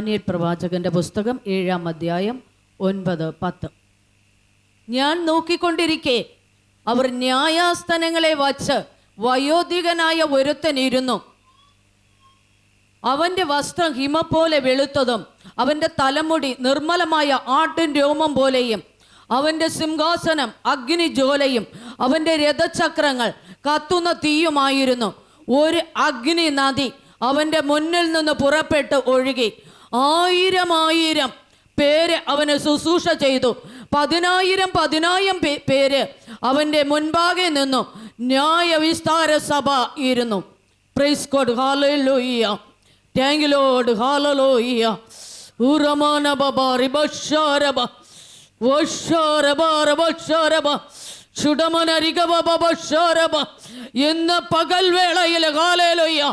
ദാനിയൽ പ്രവാചകന്റെ പുസ്തകം ഏഴാം അധ്യായം ഒൻപത് പത്ത്. ഞാൻ നോക്കിക്കൊണ്ടിരിക്കെ അവർ ന്യായാസനങ്ങളെ വച്ച് വയോധികനായ ഒരുത്തനിരുന്നു അവന്റെ വസ്ത്രം ഹിമ പോലെ വെളുത്തതും അവന്റെ തലമുടി നിർമ്മലമായ ആട്ടിൻ രോമം പോലെയും അവന്റെ സിംഹാസനം അഗ്നി ജോലയും അവന്റെ രഥചക്രങ്ങൾ കത്തുന്ന തീയുമായിരുന്നു. ഒരു അഗ്നി നദി അവന്റെ മുന്നിൽ നിന്ന് പുറപ്പെട്ട് ഒഴുകി ആയിരം ആയിരം പേര് അവന് ശുശ്രൂഷ ചെയ്തു. പതിനായിരം പതിനായിരം പേര് അവന്റെ മുൻപാകെ നിന്നു. ന്യായവിസ്താര സഭ ഇരുന്നു. Praise God hallelujah thank Lord hallelujah ബബഷാരബ ഇന്ന് പകൽ വേളയിൽ ഹാലലോയ്യ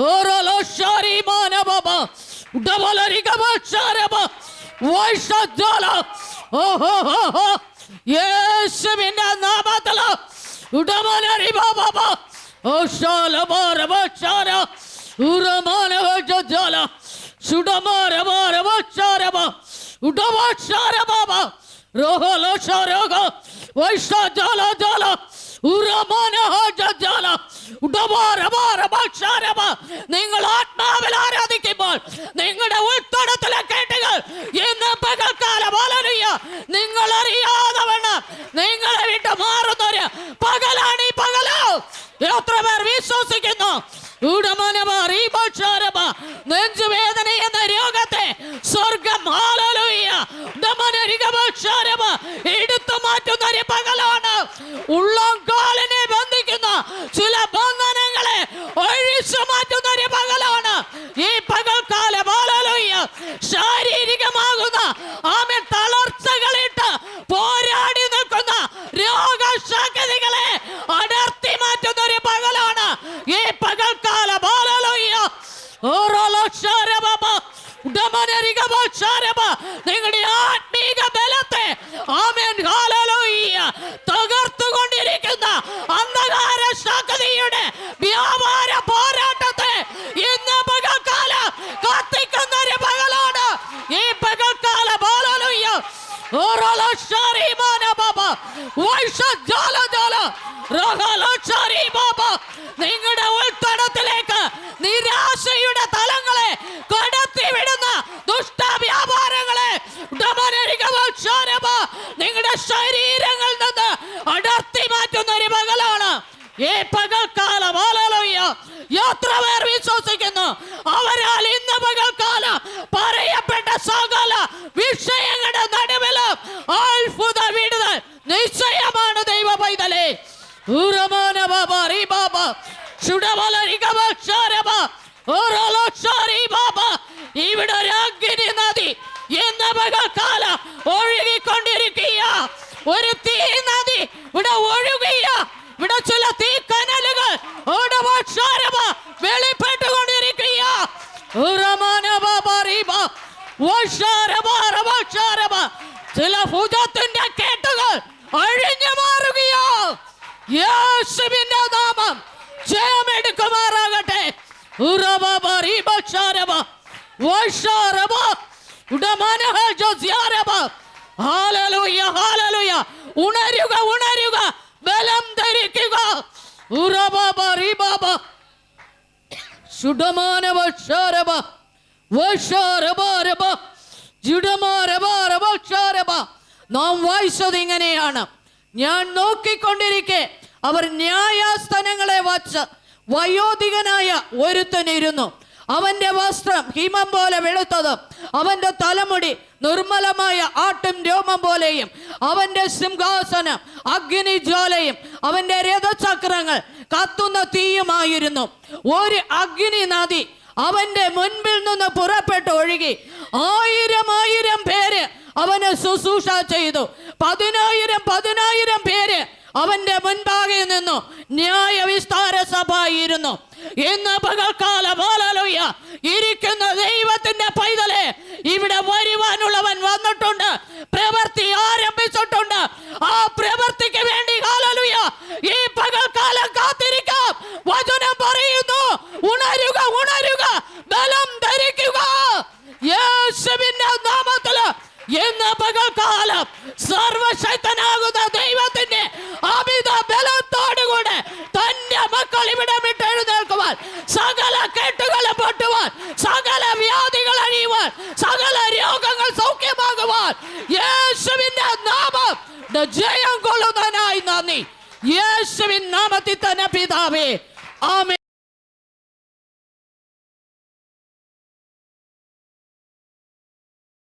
Orolo shari mana baba. Dabaları Oh, ho, ho, ho. Yes minna nabatala. Dabaları baba. Oşala bara başara. Uramana vajdala. Sudamara bara başara ba. Udava şara baba. Rohalo şara ga. Vay şaddala dala. നിങ്ങൾ ആത്മാവിൽ ആരാധിക്കുമ്പോൾ നിങ്ങളുടെ ഉൾത്തടത്തിലെ കേട്ടുകൾ ഇന്ന് പകൽക്കാലം അലറിയ നിങ്ങൾ അറിയാതവണ്ണം നിങ്ങളെ വിട്ട് മാറുന്നവര് പകലാണ് ഈ പകലോ. എത്ര പേർ വിശ്വസിക്കുന്നു? നെഞ്ചുവേദന എന്ന രോഗത്തെ സ്വർഗം എടുത്തു ഒരു പകലാണ് ഉള്ളംകാലിനെ ബന്ധിക്കുന്ന ചില ബന്ധനങ്ങളെ ഒഴിച്ചു മാറ്റുന്ന ഒരു പകലാണ്. ഈ പകൽക്കാലം ശാരീരികമാകുന്ന ആമെ തളർച്ചകളിട്ട് പോരാടി നിൽക്കുന്ന രോഗശക്തികളെ അടർത്തി മാറ്റുന്ന ഒരു പകലാണ്. ഈ പകൽക്കാല ബാലലോയ്യ നിങ്ങളുടെ ആത്മീക ബലത്തെ ആമേൻ ഹാലലോയ്യ തകർത്തുകൊണ്ടിരിക്കുന്ന അന്ധകാര ശക്തിയുടെ വ്യാപാര പോരാട്ടത്തെ ഇന്ന് പകൽക്കാല കത്തിക്കുന്ന ഒരു പകലാണ് ഈ പകൽക്കാല ബാലലോയ്യ നിങ്ങളുടെ ഉൾത്തടത്തിലേക്ക് നിരാശയുടെ തലങ്ങളെ കടത്തി വിടുന്ന ദുഷ്ടവ്യാപാരങ്ങളെ ഉടമനരികവക്ഷാരമ നിങ്ങളുടെ ശരീരങ്ങളിൽ നിന്ന് അടർത്തി മാറ്റുന്ന ഒരു പകലാണ് ഈ പകൽക്കാലം എത്ര പേർ വിശ്വസിക്കുന്നു? അവരാൽ ഇന്ന് പകൽക്കാലം പറയപ്പെട്ട സകല വിഷയങ്ങളുടെ നടുവിലും അത്ഭുത വിടുതൽ നിശ്ചയമാണ് ദൈവ പൈതലേ ഉറമാന ബാബ റീ ബാബ ചുടമലരികവക്ഷാരമ ഓരോലോക്ഷാരി ബാബ ഇവിടെ ഒരു അഗ്നി നദി എന്ന പകൽക്കാലം ഒഴുകിക്കൊണ്ടിരിക്കുക ഒരു ഓടവക്ഷാരമ വെളിപ്പെട്ടുകൊണ്ടിരിക്കുക ഉറമാന ബാബ റീബ വക്ഷാരമ റവക്ഷാരമ ചില ഭുജത്തിന്റെ കേട്ടുകൾ അഴിഞ്ഞു മാറുകയോ യേശുവിന്റെ നാമം ജയമെടുക്കുമാറാകട്ടെ ഉറബബ റീബക്ഷാരമ വക്ഷാരമ ഉടമനഹ ജോസ്യാരമ ഹാലലൂയ ഹാലലൂയ ഉണരുക ഉണരുക ബലം ധരിക്കുക ഉറബബ നാം വായിച്ചത് ഇങ്ങനെയാണ്. ഞാൻ നോക്കിക്കൊണ്ടിരിക്കെ. അവർ ന്യായാസ്ഥാനങ്ങളെ വച്ച് വയോധികനായ ഒരുത്തനിരുന്നു. അവന്റെ വസ്ത്രം ഹിമം പോലെ വെളുത്തതും അവന്റെ തലമുടി നിർമ്മലമായ ആട്ടും രോമം പോലെയും അവന്റെ സിംഹാസനം അഗ്നി ജ്വാലയും അവന്റെ രഥചക്രങ്ങൾ കത്തുന്ന തീയുമായിരുന്നു. ഒരു അഗ്നി നദി അവന്റെ മുൻപിൽ നിന്ന് പുറപ്പെട്ട് ഒഴുകി ആയിരം ആയിരം പേര് അവന് ശുശ്രൂഷ ചെയ്തു. പതിനായിരം പതിനായിരം പേര് അവന്റെ മുൻപാകെ നിന്നു. ന്യായവിസ്താര സഭ ഇരുന്നു ഇന്ന് പകൽക്കാലം ഇരിക്കുന്ന ദൈവത്തിന്റെ പൈതലെ ഇവിടെ വരുവാനുള്ളവൻ വന്നിട്ടുണ്ട്. പ്രവൃത്തി ആരംഭിച്ചിട്ടുണ്ട്. ആ പ്രവൃത്തിക്ക് മക്കൾ ഇവിടെ വിട്ട് എഴുന്നേൽക്കുവാൻ സകല കെട്ടുകളെ പൊട്ടുവാൻ സകല വ്യാധികൾ അഴിയുവാൻ സകല രോഗങ്ങൾ സൗഖ്യമാകുവാൻ. യേശുവിന്റെ നാമം ജയം കൊള്ളുന്നതിനായി നന്ദി. യേശുവിൻ നാമത്തിൽ തന്നെ പിതാവേ ആമേ